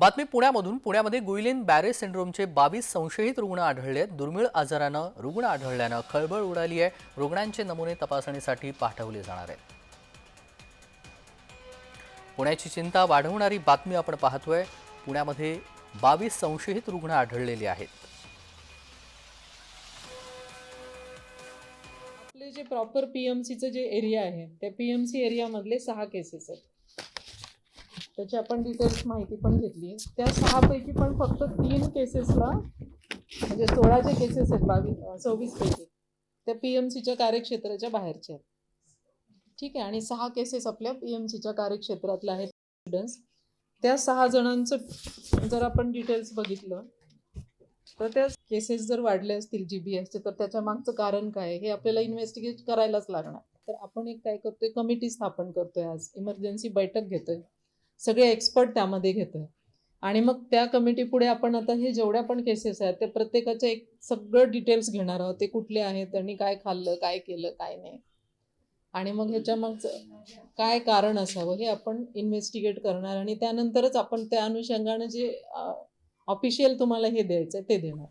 बातमी पुण्यामधून. पुण्यामध्ये गुईलेन बॅरे सिंड्रोमचे बावीस संशयित रुग्ण आढळले आहेत दुर्मिळ आजारानं रुग्ण आढळल्यानं खळबळ उडाली आहे. रुग्णांचे नमुने तपासणीसाठी पाठवले जाणार आहेत. पुण्याची चिंता वाढवणारी बातमी आपण पाहतोय. पुण्यामध्ये बावीस संशयित रुग्ण आढळलेले आहेत. आपले जे प्रॉपर पीएमसीचं जे एरिया आहे त्या पीएमसी एरियामधले सहा केसेस आहेत. त्याची आपण डिटेल्स माहिती पण घेतली. त्या सहापैकी पण फक्त तीन केसेसला म्हणजे सोळाचे केसेस आहेत बावीस सव्वीस पैकी त्या पीएमसीच्या कार्यक्षेत्राच्या बाहेरच्या आहेत. ठीक आहे? आणि सहा केसेस आपल्या पीएमसीच्या कार्यक्षेत्रातल्या आहेत स्टुडंट्स त्या सहा जणांचं जर आपण डिटेल्स बघितलं तर त्या केसेस जर वाढले असतील जी बी एसचे तर त्याच्या मागचं कारण काय? हे आपल्याला इन्व्हेस्टिगेट करायलाच लागणार. तर आपण एक काय करतोय? कमिटी स्थापन करतोय आज. इमर्जन्सी बैठक घेतोय. सगळे एक्सपर्ट त्यामध्ये घेतोय. आणि मग त्या कमिटी पुढे आपण आता हे जेवढ्या पण केसेस आहेत ते प्रत्येकाचे एक सगळं डिटेल्स घेणार आहोत. ते कुठले आहेत त्यांनी काय खाल्लं काय केलं काय नाही. आणि मग ह्याच्या मागचं काय कारण असावं हे आपण इन्व्हेस्टिगेट करणार. आणि त्यानंतरच आपण त्या अनुषंगानं जे ऑफिशियल तुम्हाला हे द्यायचं आहे ते देणार.